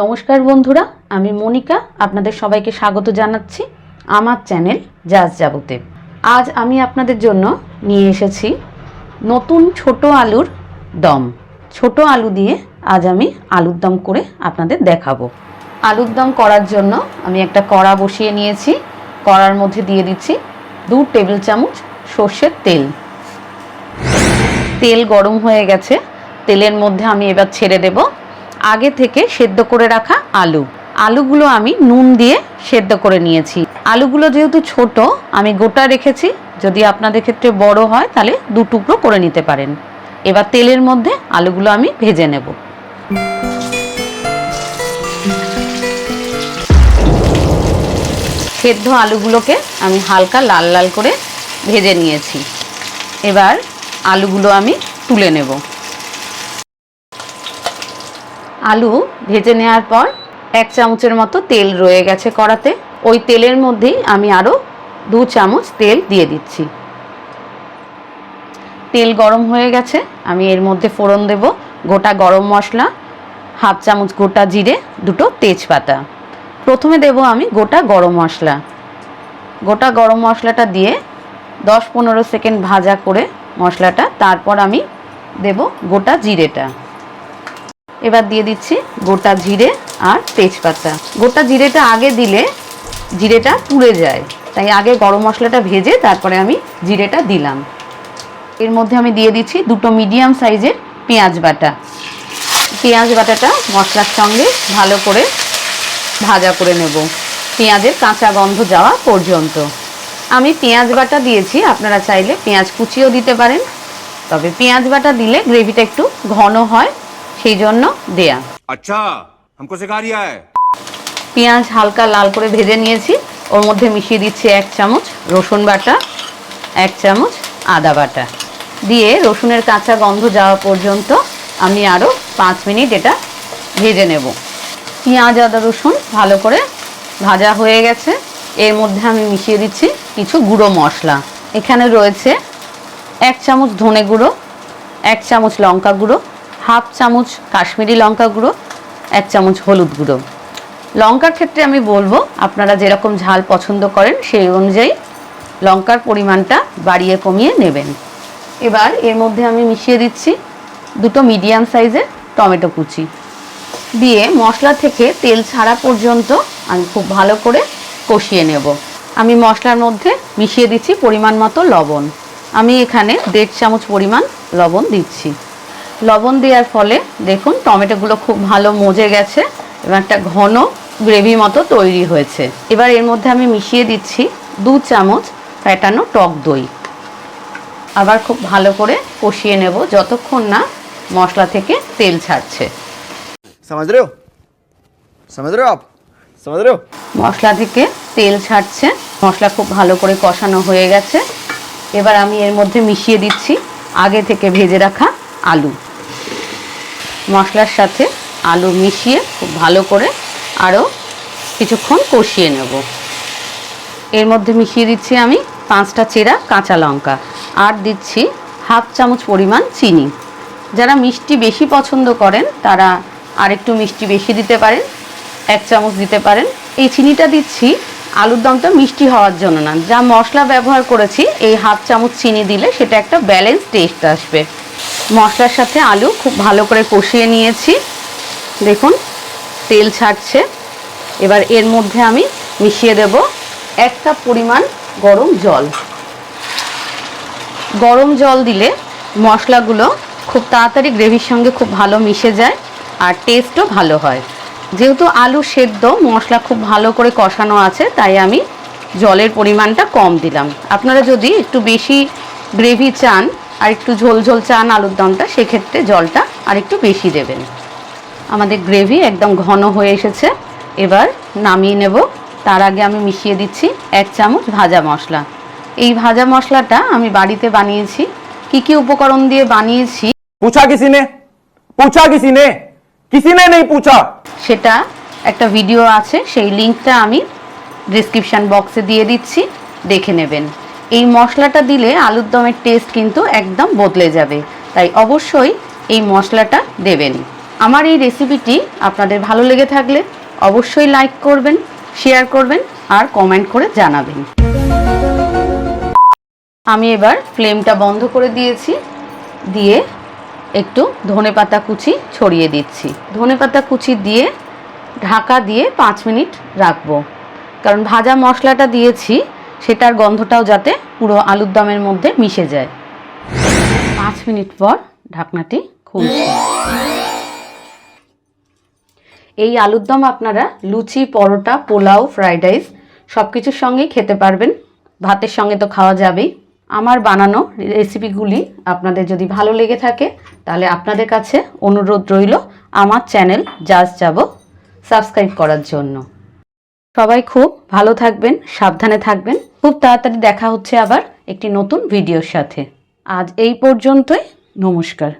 নমস্কার বন্ধুরা, আমি মনিকা, আপনাদের সবাইকে স্বাগত জানাচ্ছি আমার চ্যানেল জাজ যাবতে। আজ আমি আপনাদের জন্য নিয়ে এসেছি নতুন ছোট আলুর দম। ছোট আলু দিয়ে আজ আমি আলুর দম করে আপনাদের দেখাবো। আলুর দম করার জন্য আমি একটা কড়া বসিয়ে নিয়েছি। কড়ার মধ্যে দিয়ে দিচ্ছি দু টেবিল চামচ সর্ষের তেল। তেল গরম হয়ে গেছে। তেলের মধ্যে আমি এবার ছেড়ে দেব আগে থেকে সেদ্ধ করে রাখা আলু। আলুগুলো আমি নুন দিয়ে সেদ্ধ করে নিয়েছি। আলুগুলো যেহেতু ছোট, আমি গোটা রেখেছি। যদি আপনাদের ক্ষেত্রে বড় হয়, তাহলে দু টুকরো করে নিতে পারেন। এবার তেলের মধ্যে আলুগুলো আমি ভেজে নেব। সেদ্ধ আলুগুলোকে আমি হালকা লাল লাল করে ভেজে নিয়েছি। এবার আলুগুলো আমি তুলে নেব। আলু ভেজে নেওয়ার পর এক চামচের মতো তেল রয়ে গেছে কড়াতে। ওই তেলের মধ্যেই আমি আরও দু চামচ তেল দিয়ে দিচ্ছি। তেল গরম হয়ে গেছে, আমি এর মধ্যে ফোড়ন দেব, গোটা গরম মশলা, হাফ চামচ গোটা জিরে, দুটো তেজপাতা। প্রথমে দেব আমি গোটা গরম মশলা। গোটা গরম মশলাটা দিয়ে দশ পনেরো সেকেন্ড ভাজা করে মশলাটা, তারপর আমি দেব গোটা জিরেটা। এবার দিয়ে দিচ্ছি গোটা জিরে আর তেজপাতা। গোটা জিরেটা আগে দিলে জিরেটা পুড়ে যায়। তাই আগে গরম মশলাটা ভেজে তারপরে আমি জিরেটা দিলাম। এর মধ্যে আমি দিয়ে দিচ্ছি দুটো মিডিয়াম সাইজের পেঁয়াজ বাটা। পেঁয়াজ বাটাটা মশলার সঙ্গে ভালো করে ভাজা করে নেব। পেঁয়াজের কাঁচা গন্ধ যাওয়া পর্যন্ত। আমি পেঁয়াজ বাটা দিয়েছি, আপনারা চাইলে পেঁয়াজ কুচিও দিতে পারেন। তবে পেঁয়াজ বাটা দিলে গ্রেভিটা একটু ঘন হয় সেই জন্য দেয়া अच्छा हमको सिखा रिया है পেঁয়াজ হালকা লাল করে ভেজে নিয়েছি ওর মধ্যে মিশিয়ে দিচ্ছি এক চামচ রসুন বাটা এক চামচ আদা বাটা দিয়ে রসুনের কাঁচা গন্ধ যাওয়া পর্যন্ত আমি আরও পাঁচ মিনিট এটা ভেজে নেব পেঁয়াজ আদা রসুন ভালো করে ভাজা হয়ে গেছে এর মধ্যে আমি মিশিয়ে দিচ্ছি কিছু গুঁড়ো মশলা এখানে রয়েছে এক চামচ ধনে গুঁড়ো এক চামচ লঙ্কা গুঁড়ো হাফ চামচ কাশ্মীরি লঙ্কা গুঁড়ো, এক চামচ হলুদ গুঁড়ো। লঙ্কার ক্ষেত্রে আমি বলব, আপনারা যেরকম ঝাল পছন্দ করেন, সেই অনুযায়ী লঙ্কার পরিমাণটা বাড়িয়ে কমিয়ে নেবেন। এবার এর মধ্যে আমি মিশিয়ে দিচ্ছি দুটো মিডিয়াম সাইজের টমেটো কুচি। দিয়ে মশলা থেকে তেল ছাড়া পর্যন্ত আমি খুব ভালো করে কষিয়ে নেব। আমি মশলার মধ্যে মিশিয়ে দিচ্ছি পরিমাণ মতো লবণ। আমি এখানে দেড় চামচ পরিমাণ লবণ দিচ্ছি। লবণ দেওয়ার ফলে দেখুন টমেটোগুলো খুব ভালো মজে গেছে এবং একটা ঘন গ্রেভি মতো তৈরি হয়েছে। এবার এর মধ্যে আমি মিশিয়ে দিচ্ছি দু চামচ ফ্যাটানো টক দই। আবার খুব ভালো করে কষিয়ে নেব যতক্ষণ না মশলা থেকে তেল ছাড়ছে। মশলা থেকে তেল ছাড়ছে মশলা খুব ভালো করে কষানো হয়ে গেছে। এবার আমি এর মধ্যে মিশিয়ে দিচ্ছি আগে থেকে ভেজে রাখা আলু। মশলার সাথে আলু মিশিয়ে খুব ভালো করে আরও কিছুক্ষণ কষিয়ে নেব। এর মধ্যে মিশিয়ে দিচ্ছি আমি পাঁচটা চেরা কাঁচা লঙ্কা আর দিচ্ছি হাফ চামচ পরিমাণ চিনি। যারা মিষ্টি বেশি পছন্দ করেন, তারা আরেকটু মিষ্টি বেশি দিতে পারেন, এক চামচ দিতে পারেন। এই চিনিটা দিচ্ছি আলুর দমটা মিষ্টি হওয়ার জন্য না। যা মশলা ব্যবহার করেছি, এই হাফ চামচ চিনি দিলে সেটা একটা ব্যালেন্স টেস্ট আসবে। মশলার সাথে আলু খুব ভালো করে কষিয়ে নিয়েছি। দেখুন, তেল ছাড়ছে। এবার এর মধ্যে আমি মিশিয়ে দেব এক কাপ পরিমাণ গরম জল। গরম জল দিলে মশলাগুলো খুব তাড়াতাড়ি গ্রেভির সঙ্গে খুব ভালো মিশে যায় আর টেস্টও ভালো হয়। যেহেতু আলু সেদ্ধ, মশলা খুব ভালো করে কষানো আছে, তাই আমি জলের পরিমাণটা কম দিলাম। আপনারা যদি একটু বেশি গ্রেভি চান আর একটু ঝোল ঝোল চান আলুর দমটা সেক্ষেত্রে জলটা আর একটু বেশি দেবেন। আমাদের গ্রেভি একদম ঘন হয়ে এসেছে। এবার নামিয়ে নেব। তার আগে আমি মিশিয়ে দিচ্ছি এক চামচ ভাজা মশলা। এই ভাজা মশলাটা আমি বাড়িতে বানিয়েছি। কি কি উপকরণ দিয়ে বানিয়েছি? পুছা কিসিনে পুছা কিসিনে নেই পুছা? সেটা একটা ভিডিও আছে। সেই লিঙ্কটা আমি ডেসক্রিপশন বক্সে দিয়ে দিচ্ছি। দেখে নেবেন। এই মশলাটা দিলে আলুর দমের টেস্ট কিন্তু একদম বদলে যাবে। তাই অবশ্যই এই মশলাটা দেবেন। আমার এই রেসিপিটি আপনাদের ভালো লেগে থাকলে অবশ্যই লাইক করবেন শেয়ার করবেন আর কমেন্ট করে জানাবেন। আমি এবার ফ্লেমটা বন্ধ করে দিয়েছি। দিয়ে একটু ধনেপাতা কুচি ছড়িয়ে দিচ্ছি। ধনেপাতা কুচি দিয়ে ঢাকা দিয়ে পাঁচ মিনিট রাখব। কারণ ভাজা মশলাটা দিয়েছি সেটার গন্ধটাও যাতে পুরো আলুর দমের মধ্যে মিশে যায়। পাঁচ মিনিট পর ঢাকনাটি খুলছি। এই আলুর দম আপনারা লুচি, পরোটা, পোলাও, ফ্রাইড রাইস সব কিছুর সঙ্গেই খেতে পারবেন। ভাতের সঙ্গে তো খাওয়া যাবেই। আমার বানানো রেসিপিগুলি আপনাদের যদি ভালো লেগে থাকে, তাহলে আপনাদের কাছে অনুরোধ রইল আমার চ্যানেল জাজ যাব সাবস্ক্রাইব করার জন্য। সবাই খুব ভালো থাকবেন, সাবধানে থাকবেন। খুব তাড়াতাড়ি দেখা হচ্ছে আবার একটি নতুন ভিডিওর সাথে। আজ এই পর্যন্তই নমস্কার।